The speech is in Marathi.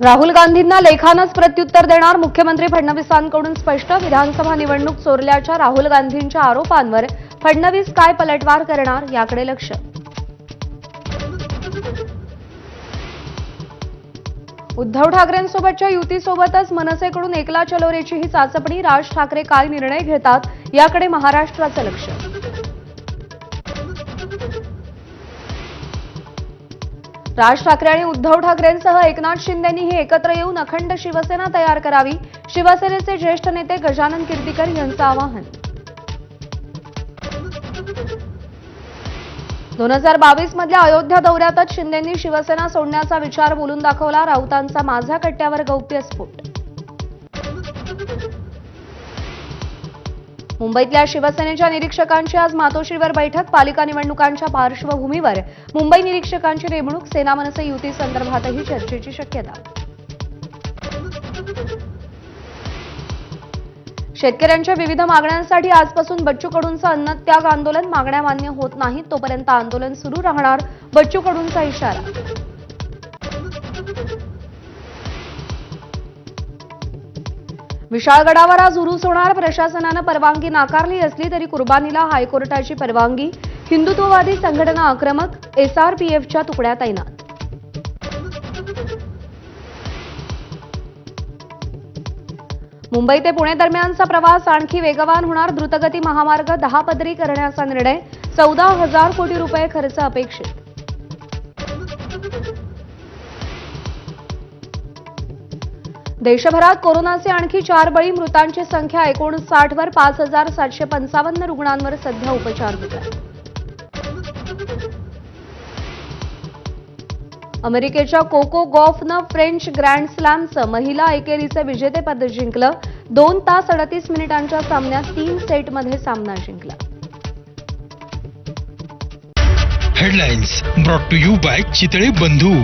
राहुल गांधींना लेखानच प्रत्युत्तर देणार मुख्यमंत्री फडणवीसांकडून स्पष्ट विधानसभा निवडणूक चोरल्याच्या राहुल गांधींच्या आरोपांवर फडणवीस काय पलटवार करणार याकडे लक्ष. उद्धव ठाकरेंसोबतच्या युतीसोबतच मनसेकडून एकला चलोरेचीही चाचपणी राज ठाकरे काय निर्णय घेतात याकडे महाराष्ट्राचं लक्ष. राज ठाकरे आणि उद्धव ठाकरेंसह एकनाथ शिंदेंनीही एकत्र येऊन अखंड शिवसेना तयार करावी. शिवसेनेचे ज्येष्ठ नेते गजानन कीर्तीकर यांचं आवाहन. दोन हजार बावीस मधल्या अयोध्या दौऱ्यातच शिंदेंनी शिवसेना सोडण्याचा विचार बोलून दाखवला. राऊतांचा माझ्या कट्ट्यावर गौप्यस्फोट मुंबईतल्या शिवसेनेच्या निरीक्षकांची आज मातोश्रीवर बैठक पालिका निवडणुकांच्या पार्श्वभूमीवर. मुंबई निरीक्षकांची नेमणूक सेना मनसे युती संदर्भातही चर्चेची शक्यता. शेतकऱ्यांच्या विविध मागण्यांसाठी आजपासून बच्चू कडूंचं अन्नत्याग आंदोलन मागण्या मान्य होत नाहीत तोपर्यंत आंदोलन सुरू राहणार बच्चू कडूंचा इशारा. विशाळगडावर आज उरूस होणार. प्रशासनानं परवानगी नाकारली असली तरी कुर्बानीला हायकोर्टाची परवानगी. हिंदुत्ववादी संघटना आक्रमक एसआरपीएफच्या तुकड्या तैनात. मुंबई ते पुणे दरम्यानचा प्रवास आणखी वेगवान होणार. द्रुतगती महामार्ग दहा पदरी करण्याचा निर्णय. चौदा हजार कोटी रुपये खर्च अपेक्षित. देशभरात कोरोनाचे आणखी चार बळी मृतांची संख्या एकोणसाठवर पाच हजार सातशे पंचावन्न रुग्णांवर सध्या उपचार होत आहेत. अमेरिकेच्या कोको गॉफनं फ्रेंच ग्रँड स्लॅमचं महिला एकेरीचं विजेतेपद जिंकलं. दोन तास अडतीस मिनिटांच्या सामन्यात तीन सेटमध्ये सामना जिंकला. Headlines brought to you by Chitale Bandhu.